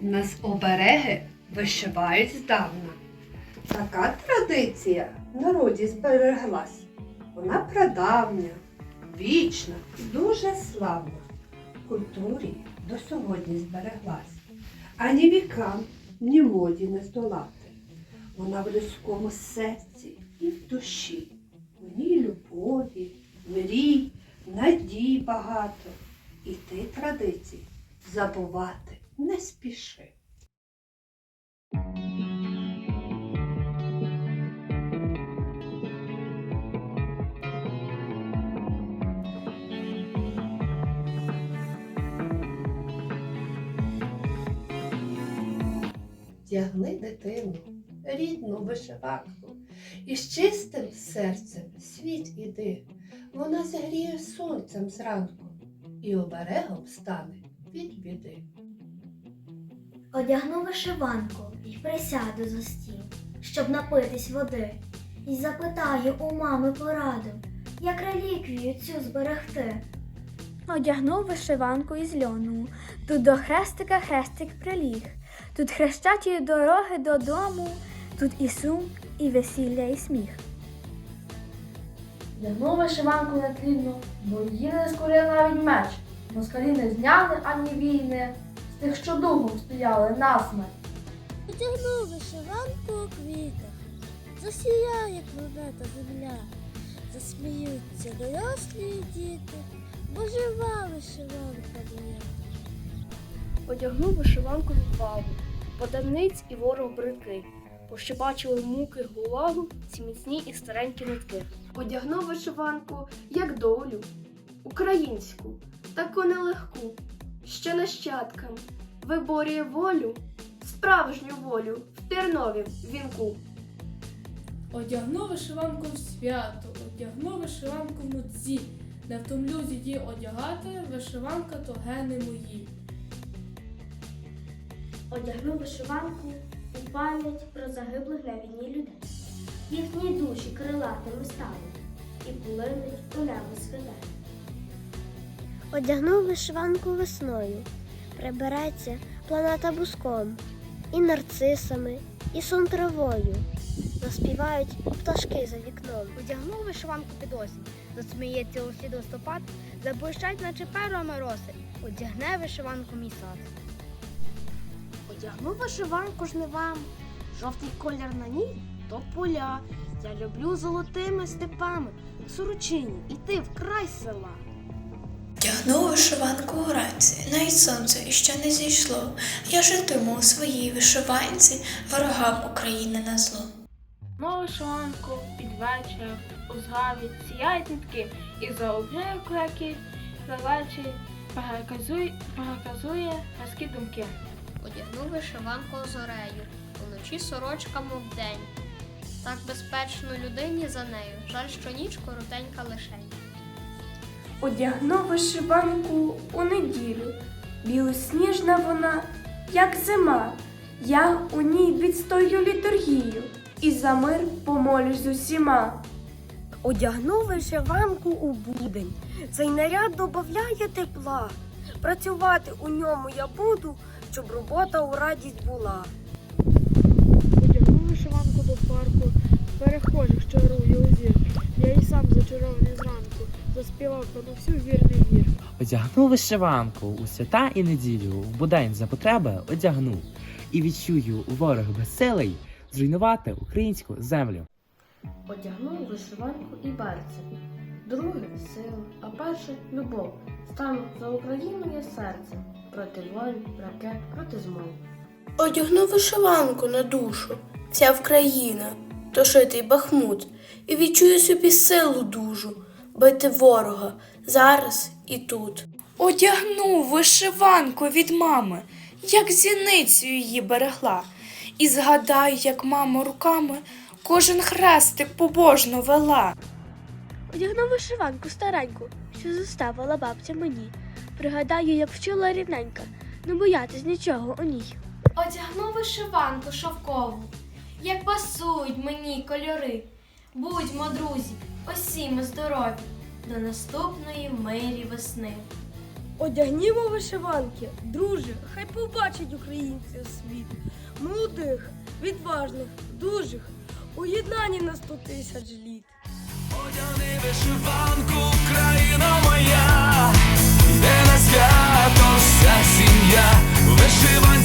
нас обереги вишивають здавна. Така традиція в народі збереглась. Вона прадавня, вічна, і дуже славна. В культурі до сьогодні збереглась. Ані вікам, ні моді не здолати. Вона в людському серці і в душі. В ній любові, мрій, надій багато. І ти традицій забувати не спіши. Тягни дитину, рідну вишиванку, і з чистим серцем світ іди. Вона зігріє сонцем зранку і оберегом стане від біди. Одягну вишиванку і присяду за стіл, щоб напитись води, і запитаю у мами пораду, як реліквію цю зберегти. Одягнув вишиванку із льону, тут до хрестика хрестик приліг, тут хрещаті дороги додому, тут і сум, і весілля, і сміх. Вдягнув вишиванку на тлінну, бо її не скорив навіть меч. Москалі не зняли ані війни, тих, що духом стояли насмерть. Одягну вишиванку у квітах, засіяє планета земля, засміються дорослі і діти, бо жива вишиванка моя. Одягнув вишиванку від бабу, подавниць і ворог бридкий, бо ще бачили муки гулагу, ці міцні і старенькі нитки. Одягнув вишиванку, як долю, українську, таку нелегку, ще нащадкам виборює волю, справжню волю в терновім вінку. Одягну вишиванку в свято, одягну вишиванку в муці, не втомлюсь її одягати, вишиванка то гени мої. Одягну вишиванку у пам'ять про загиблих на війні людей. Їхні душі крилатими стали і полинуть у небо святе. Одягну вишиванку весною, прибереться планета буском, і нарцисами, і сон травою. Заспівають пташки за вікном. Одягнув вишиванку під осінь, засміється у слід листопад, заблищать, наче перо мороси, одягне вишиванку мій сад. Одягнув вишиванку жнивам, жовтий колір на ній то поля. Я люблю золотими степами, сорочині, іти в край села. Тягну вишиванку уранці, навіть сонце ще не зійшло. Я житиму у своїй вишиванці, ворогам України на зло. Мов вишиванку під вечір, у згаві сіяють нитки, і за обрію клеки, за вечір переказує, переказує разкі думки. Одягну вишиванку зорею, уночі сорочка, мов день. Так безпечно людині за нею, жаль, що ніч коротенька лишень. Одягну вишиванку у неділю, білосніжна вона, як зима. Я у ній відстою літургію і за мир помолюсь з усіма. Одягну вишиванку у будень, цей наряд додає тепла. Працювати у ньому я буду, щоб робота у радість була. Одягнув вишиванку до парку, перехожих, що чарує озір. Я і сам зачарований зранку, заспівав на всю вірний вір. Одягну вишиванку у свята і неділю, в будень за потреби одягну і відчую ворог безсилий зруйнувати українську землю. Одягнув вишиванку і берце. Друге сила, а перше любов. Стану за Україну я серце. Проти воїн, ракет, проти змов. Одягну вишиванку на душу, вся Вкраїна, то шитий бахмут, і відчую собі силу дужу, бити ворога зараз і тут. Одягну вишиванку від мами, як зіницю її берегла, і згадаю, як мама руками кожен хрестик побожно вела. Одягну вишиванку стареньку, що заставила бабця мені. Пригадаю, як вчила рівненька, не боятись нічого у ній. Одягну вишиванку шовкову, як пасують мені кольори. Будьмо, друзі, Усім здорові до наступної мирі весни. Одягнімо вишиванки, друже, хай побачить українців світ, молодих, відважних, дужих, у на сто тисяч літ. Одягни вишиванку, країна моя, де на свято вся сім'я, вишиванка.